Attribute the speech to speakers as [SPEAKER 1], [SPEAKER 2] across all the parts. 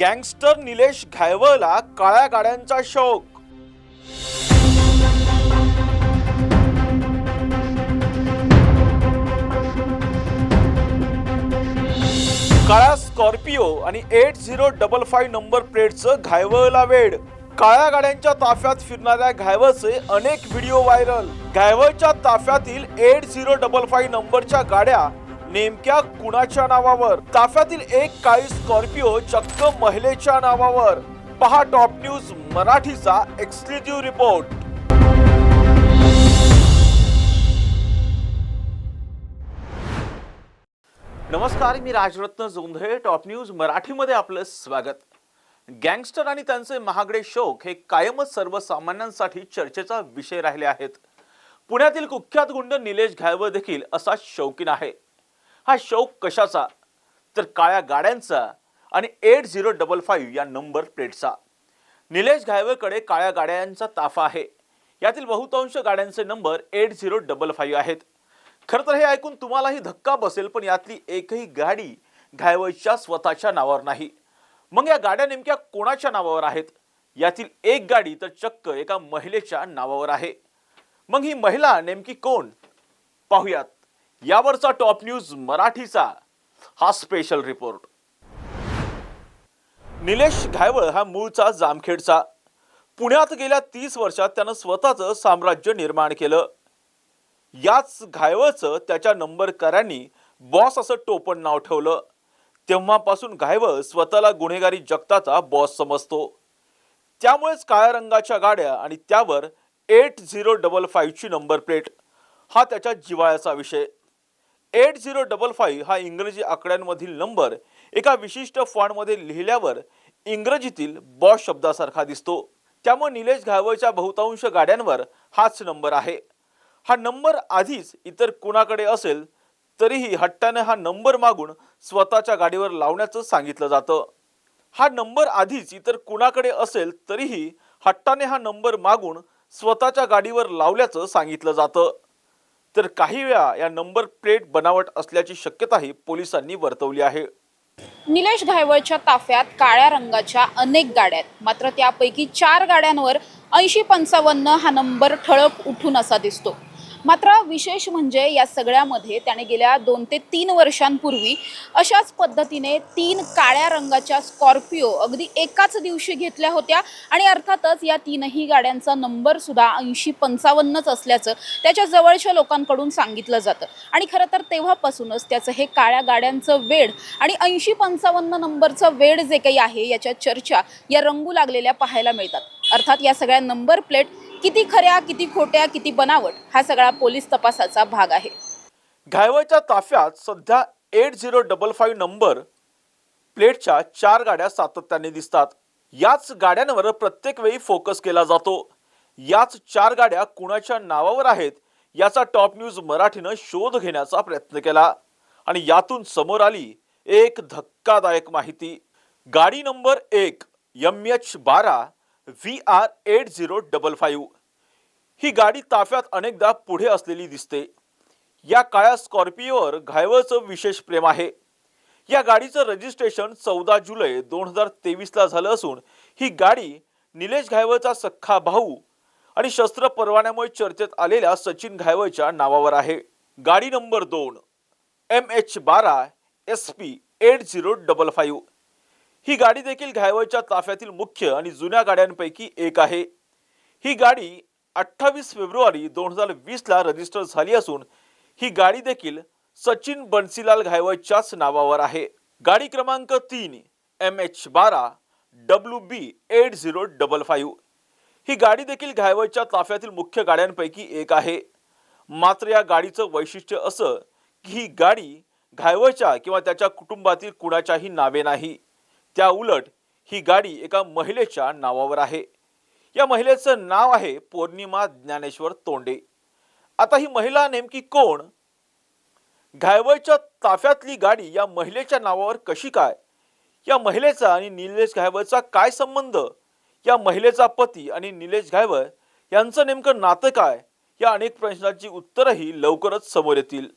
[SPEAKER 1] Gangster Nilesh घायवळला काळ्या गाड्यांचा शौक. काळ्या स्कॉर्पिओ आणि eight zero double five number प्लेटचं घायवळला वेड. काळ्या गाड्यांच्या ताफ्यात फिरणाऱ्या घायवळचे अनेक व्हिडिओ व्हायरल. घायवळच्या ताफ्यातील एट झिरो डबल फाय नंबरच्या गाड्या नेमक्या कुणाच्या नावावर? ताफ्यातील एक काळी स्कॉर्पिओ चक्क महिलेच्या नावावर. पहा टॉप न्यूज मराठीचा एक्सक्लुझिव्ह रिपोर्ट नमस्कार मी राजरत्न जोंधळे. टॉप न्यूज मराठीमध्ये आपलं स्वागत. गँगस्टर आणि त्यांचे महागडे शोक हे कायमच सर्वसामान्यांसाठी चर्चेचा विषय राहिले आहेत. पुण्यातील कुख्यात गुंड निलेश घायवळ देखील असा शौकीन आहे. हा शौक कशाचा? तर काळ्या गाड्यांचा आणि एट झिरो डबल फाईव्ह या नंबर प्लेटचा निलेश घायवळकडे काळ्या गाड्यांचा ताफा आहे. यातील बहुतांश गाड्यांचे number eight zero double five आहेत. खरं तर हे ऐकून तुम्हालाही धक्का बसेल पण यातली एकही गाडी घायवळच्या स्वतःच्या नावावर नाही. मग या गाड्या नेमक्या कोणाच्या नावावर आहेत? यातील एक गाडी तर चक्क एका महिलेच्या नावावर आहे. मग ही महिला नेमकी कोण? पाहुयात. यावरचा टॉप न्यूज मराठीचा. हा स्पेशल रिपोर्ट निलेश घायवळ हा मूळचा जामखेडचा. पुण्यात गेल्या तीस वर्षात त्यानं स्वतःचं साम्राज्य निर्माण केलं. याच घायवळचं त्याच्या नंबरकरांनी बॉस असं टोपण नाव ठेवलं. तेव्हापासून घायवळ स्वतःला गुन्हेगारी जगताचा बॉस समजतो. त्यामुळेच काळ्या रंगाच्या गाड्या आणि त्यावर एट झिरो डबल फाईव्हची नंबर प्लेट हा त्याच्या जिवाळ्याचा विषय. एट झिरो डबल फाईव्ह हा इंग्रजी आकड्यांमधील नंबर एका विशिष्ट फॉन्टमध्ये लिहिल्यावर इंग्रजीतील बॉस शब्दासारखा दिसतो. त्यामुळे निलेश घायवळच्या बहुतांश गाड्यांवर हाच नंबर आहे. हा नंबर आधीच इतर कुणाकडे असेल तरीही हट्टाने हा नंबर मागून स्वतःच्या गाडीवर लावण्याचं सांगितलं जातं. हा नंबर आधीच इतर कुणाकडे असेल तरीही हट्टाने हा नंबर मागून स्वतःच्या गाडीवर लावल्याचं सांगितलं जातं. तर काही वेळा या नंबर प्लेट बनावट असल्याची शक्यताही पोलिसांनी वर्तवली आहे.
[SPEAKER 2] निलेश घायवळच्या ताफ्यात काळ्या रंगाच्या अनेक गाड्या आहेत. मात्र त्यापैकी चार गाड्यांवर ऐंशी पंचावन्न हा नंबर ठळक उठून असा दिसतो. मात्र विशेष म्हणजे या सगळ्यामध्ये त्याने गेल्या दोन ते तीन वर्षांपूर्वी अशाच पद्धतीने तीन काळ्या रंगाच्या स्कॉर्पिओ अगदी एकाच दिवशी घेतल्या होत्या. आणि अर्थातच या तीनही गाड्यांचा नंबर सुद्धा ऐंशी पंचावन्नच असल्याचं त्याच्या जवळच्या लोकांकडून सांगितलं जातं. आणि खरं तर तेव्हापासूनच त्याचं हे काळ्या गाड्यांचं वेड आणि ऐंशी पंचावन्न नंबरचं वेड जे काही आहे याच्या चर्चा या रंगू लागलेल्या पाहायला मिळतात. अर्थात या सगळ्या नंबर प्लेट किती खऱ्या किती खोट्या किती बनावट हा सगळा पोलीस तपासाचा भाग आहे.
[SPEAKER 1] घायवाच्या ताफ्यात सध्या eight zero double five number प्लेटच्या चार गाड्या सातत्याने दिसतात. याच गाड्यांवर प्रत्येक वेळी फोकस केला जातो. याच चार गाड्या कुणाच्या नावावर आहेत याचा टॉप न्यूज मराठीनं शोध घेण्याचा प्रयत्न केला. आणि यातून समोर आली एक धक्कादायक माहिती. गाडी नंबर एक एम एच बारा V R eight zero double five. ही गाडी ताफ्यात अनेकदा पुढे असलेली दिसते. या काळ्या स्कॉर्पिओवर घायवळचं विशेष प्रेम आहे. या गाडीचं रजिस्ट्रेशन चौदा जुलै दोन हजार तेवीसला झालं असून ही गाडी निलेश घायवळचा सख्खा भाऊ आणि शस्त्र परवान्यामुळे चर्चेत आलेल्या सचिन घायवळच्या नावावर आहे. गाडी नंबर दोन एम एच बारा S P eight zero double five. ही गाडी देखील घायवळच्या ताफ्यातील मुख्य आणि जुन्या गाड्यांपैकी एक आहे. ही गाडी अठ्ठावीस फेब्रुवारी दोन हजार वीसला रजिस्टर झाली असून ही गाडी देखील सचिन बन्सीलाल घायवळच्याच नावावर आहे. गाडी क्रमांक तीन एम एच बारा W B eight zero double five. ही गाडी देखील घायवळच्या ताफ्यातील मुख्य गाड्यांपैकी एक आहे. मात्र या गाडीचं वैशिष्ट्य असं की ही गाडी घायवळच्या किंवा त्याच्या कुटुंबातील कुणाच्याही नावे नाही. त्या उलट ही गाडी एका महिलेच्या नावावर आहे. या महिलेचं नाव आहे पौर्णिमा ज्ञानेश्वर तोंडे. आता ही महिला नेमकी कोण? घायवळच्या ताफ्यातली गाडी या महिलेच्या नावावर कशी काय? या महिलेचा आणि निलेश घायवळचा काय संबंध? या महिलेचा पती आणि निलेश घायवळ यांचं नेमकं नातं काय? या अनेक प्रश्नांची उत्तरंही लवकरच समोर येतील.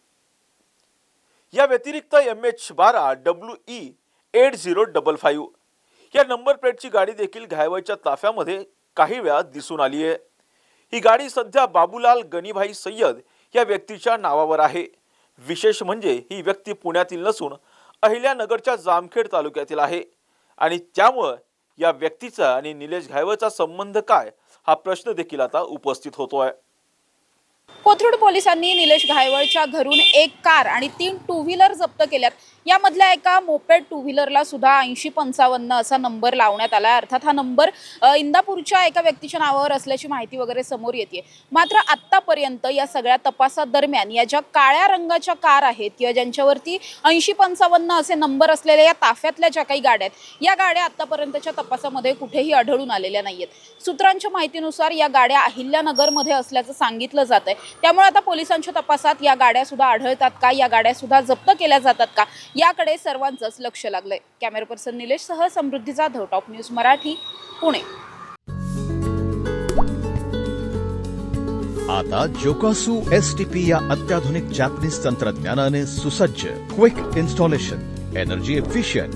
[SPEAKER 1] या व्यतिरिक्त एम एच बारा W E eight zero double five. या नंबर प्लेटची गाडी देखील घायवळच्या ताफ्यामध्ये काही वेळा दिसून आली आहे. ही गाडी सध्या बाबूलाल गणीभाई सय्यद या व्यक्तीच्या नावावर आहे. विशेष म्हणजे ही व्यक्ती पुण्यातील नसून अहिल्यानगरच्या जामखेड तालुक्यातील आहे. आणि त्यामुळं या व्यक्तीचा आणि निलेश घायवळचा संबंध काय हा प्रश्न देखील आता उपस्थित होतोय.
[SPEAKER 2] कोथरूड पोलिसांनी निलेश घायवळच्या घरून एक कार आणि तीन टू व्हीलर जप्त केल्यात. यामधल्या एका मोपेड टू व्हीलरला सुद्धा ऐंशी पंचावन्न असा नंबर लावण्यात आला अर्थात हा नंबर इंदापूरच्या एका व्यक्तीच्या नावावर असल्याची माहिती वगैरे समोर येते मात्र आत्तापर्यंत या सगळ्या तपासादरम्यान या ज्या काळ्या रंगाच्या कार आहेत किंवा ज्यांच्यावरती ऐंशी पंचावन्न असे नंबर असलेल्या या ताफ्यातल्या ज्या काही गाड्या आहेत या गाड्या आत्तापर्यंतच्या तपासामध्ये कुठेही आढळून आलेल्या नाहीयेत. सूत्रांच्या माहितीनुसार या गाड्या अहिल्यानगरमध्ये असल्याचं सांगितलं जात आहे त्यामुळे आता पोलिसांच्या तपासात या गाड्या सुद्धा आढळतात का? या गाड्या सुद्धा जप्त केल्या जातात का? याकडे सर्वांचंच लक्ष लागलंय. कॅमेरा पर्सन निलेश सह समृद्धी जाधव टॉप न्यूज मराठी पुणे.
[SPEAKER 3] आता जोकासू एस टी पी या अत्याधुनिक जॅपनीज तंत्रज्ञानाने सुसज्ज quick installation energy efficient